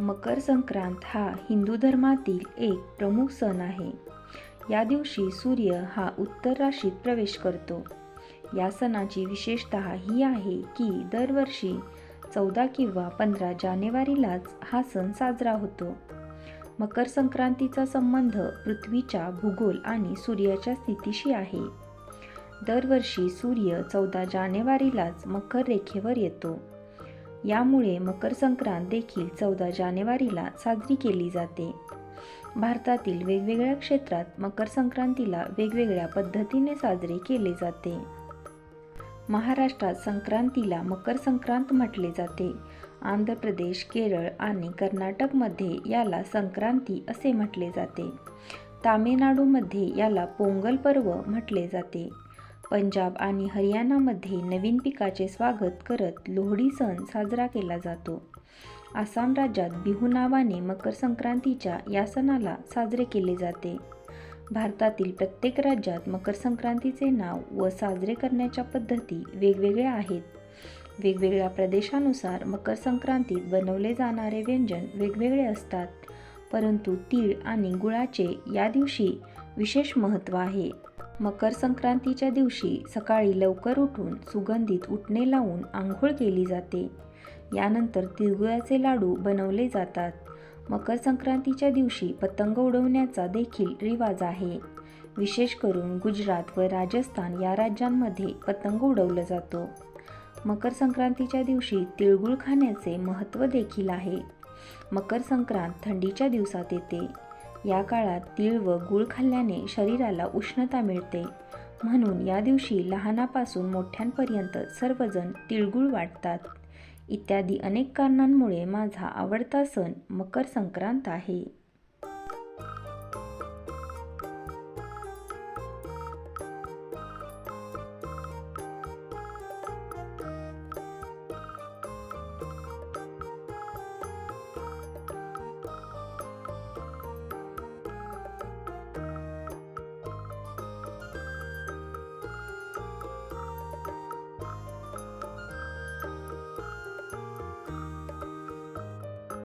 मकर संक्रांत हा हिंदू धर्मातील एक प्रमुख सण आहे. या दिवशी सूर्य हा उत्तर राशीत प्रवेश करतो. या सणाची विशेषतः ही आहे की दरवर्षी चौदा किंवा पंधरा जानेवारीलाच हा सण साजरा होतो. मकर संक्रांतीचा संबंध पृथ्वीच्या भूगोल आणि सूर्याच्या स्थितीशी आहे. दरवर्षी सूर्य चौदा जानेवारीलाच मकर रेखेवर येतो. यामुळे मकर संक्रांत देखील चौदा जानेवारीला साजरी केली जाते. भारतातील वेगवेगळ्या क्षेत्रात मकर संक्रांतीला वेगवेगळ्या पद्धतीने साजरे केले जाते. महाराष्ट्रात संक्रांतीला मकर संक्रांत म्हटले जाते. आंध्र प्रदेश केरळ आणि कर्नाटकमध्ये याला संक्रांती असे म्हटले जाते. तामिळनाडूमध्ये याला पोंगल पर्व म्हटले जाते. पंजाब आणि हरियाणामध्ये नवीन पिकाचे स्वागत करत लोहडी सण साजरा केला जातो. आसाम राज्यात बिहू नावाने मकर संक्रांतीच्या या सणाला साजरे केले जाते. भारतातील प्रत्येक राज्यात मकर संक्रांतीचे नाव व साजरे करण्याच्या पद्धती वेगवेगळ्या आहेत. वेगवेगळ्या प्रदेशानुसार मकर संक्रांतीत बनवले जाणारे व्यंजन वेगवेगळे असतात. परंतु तीळ आणि गुळाचे या दिवशी विशेष महत्त्व आहे. मकर संक्रांतीच्या दिवशी सकाळी लवकर उठून सुगंधित उठणे लावून आंघोळ केली जाते. यानंतर तिळगुळाचे लाडू बनवले जातात. मकर संक्रांतीच्या दिवशी पतंग उडवण्याचा देखील रिवाज आहे. विशेष करून गुजरात व राजस्थान या राज्यांमध्ये पतंग उडवलं जातो. मकर संक्रांतीच्या दिवशी तिळगुळ खाण्याचे महत्त्व देखील आहे. मकर संक्रांत थंडीच्या दिवसात येते. या काळात तीळ व गूळ खाल्ल्याने शरीराला उष्णता मिळते. म्हणून या दिवशी लहानापासून मोठ्यांपर्यंत सर्वजण तिळगुळ वाटतात. इत्यादी अनेक कारणांमुळे माझा आवडता सण मकर संक्रांत आहे.